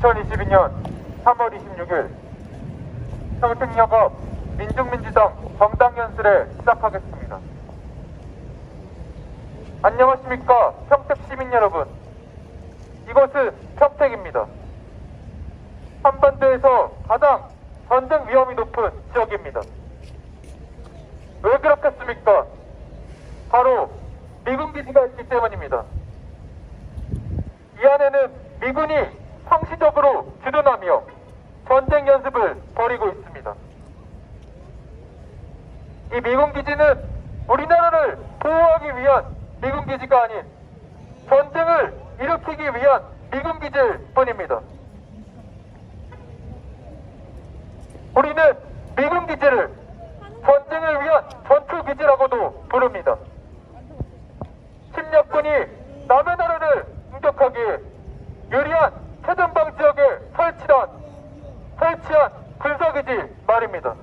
2022년 3월 26일 평택역업 민중민주당 정당연설에 시작하겠습니다. 안녕하십니까 평택 시민 여러분. 이곳은 평택입니다. 한반도에서 가장 전쟁 위험이 높은 지역입니다. 왜 그렇겠습니까? 바로 미군 기지가 있기 때문입니다. 이 안에는 미군이 상시적으로 주둔하며 전쟁 연습을 벌이고 있습니다. 이 미군 기지는 우리나라를 보호하기 위한 미군 기지가 아닌 전쟁을 일으키기 위한 미군 기지일 뿐입니다. 우리는 미군 기지를 전쟁을 위한 전투 기지라고도 부릅니다. 침략군이 남의 나라를 공격하기에 유리한 최전방 지역에 설치한 설치한 군사기지 말입니다.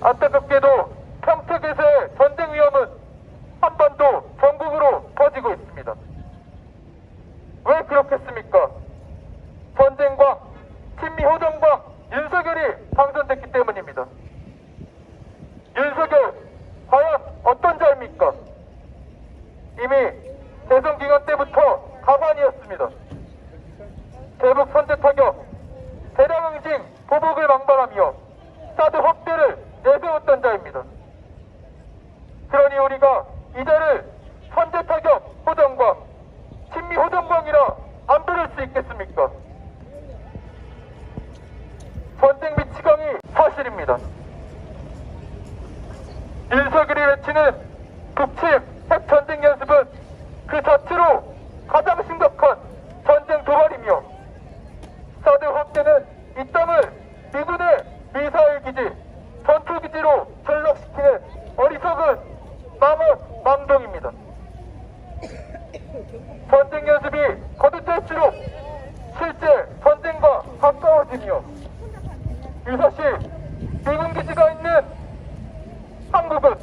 안타깝게도 평택에서의 전쟁 위험은 한반도 전국으로 퍼지고 있습니다. 왜 그렇겠습니까? 전쟁과 친미 호정과 윤석열이 당선됐기 때문입니다. 윤석열 과연 어떤 자입니까? 이미 대선 기간 때부터 가관이었습니다. 대북 선제 타격, 대량 응징, 보복을 망발하며 사드 확대를 내세웠던 자입니다. 그러니 우리가 이자를 선제 타격 호전광, 친미 호전광이라 안 부를 수 있겠습니까? 전쟁 및 치강이 사실입니다. 윤석열이 외치는 북침 핵전쟁 연습은 그 자체로 가장 심각한 전쟁 도발이며 사드 확대는 이 땅을 미군의 미사일 기지, 전투 기지로 전락시키는 어리석은 망언 망동입니다. 전쟁 연습이 거듭될수록 실제 전쟁과 가까워지며 유사시 미군 기지가 있는 한국은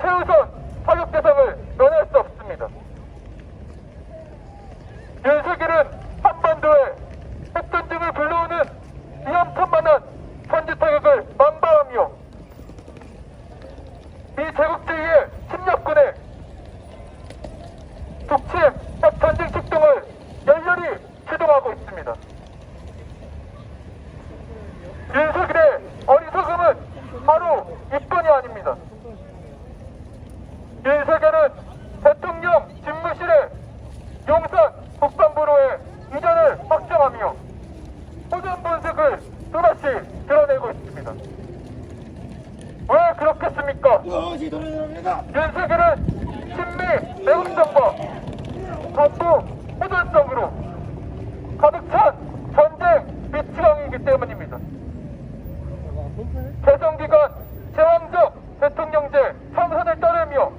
최우선 사격 대상을 면할 수 없습니다. 윤석열은 한반도에 핵전쟁을 불러오는 위험천만한 선제 타격을 망발하며 미제국주의의 침략군의 북침 핵전쟁 축동을 열렬히 주동하고 있습니다. 윤석열의 어리석음은 바로 이뿐이 아닙니다. 윤석열은 대통령 집무실에 용산 국방부로의 이전을 확정하며 호전 분석을 또다시 드러내고 있습니다. 왜 드러납니다. 윤석열은 친미 매국성과 반부 호전성으로 가득 찬 전쟁 미치광이기 때문입니다. 개성기간 제왕적 대통령제 참선을 따르며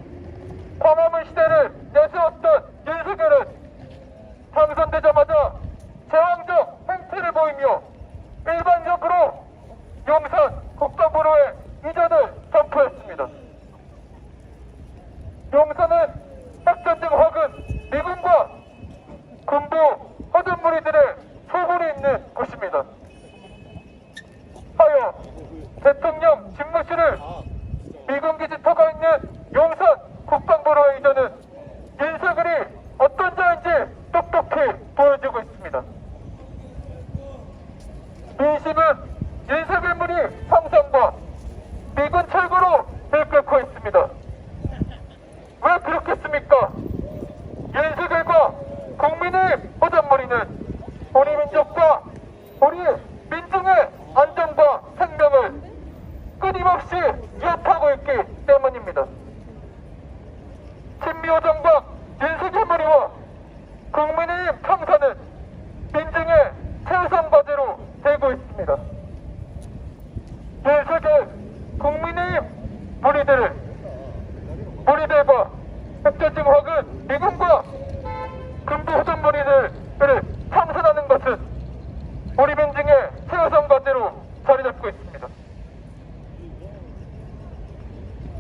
광화문 시대를 내세웠던 윤석열은 당선되자마자 제왕적 행태를 보이며 일반적으로 용산 국방부로의 이전을 선포했습니다. 용산은 핵전쟁 확은 미군과 군부 허든 무리들의 소굴이 있는 곳입니다. 하여 대통령 집무실을 미군 기지터가 있는 용산 국방부로의 이전은 윤석열이 어떤 자인지 똑똑히 보여주고 있습니다. 민심은 윤석열물이 상상과 미군 철거로 들끓고 있습니다. 왜 그렇겠습니까? 윤석열과 국민의 호전머리는 우리 민족과 우리 민중의 안전과 생명을 끊임없이 위협하고 있기 때문입니다. 친미호정과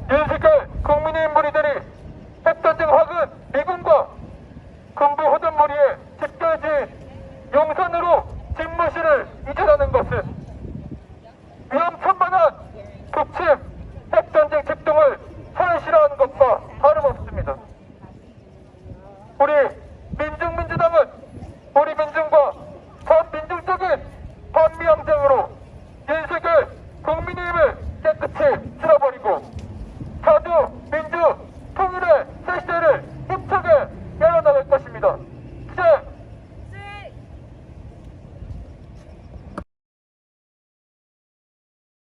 뮤지컬 국민의 인물이 되니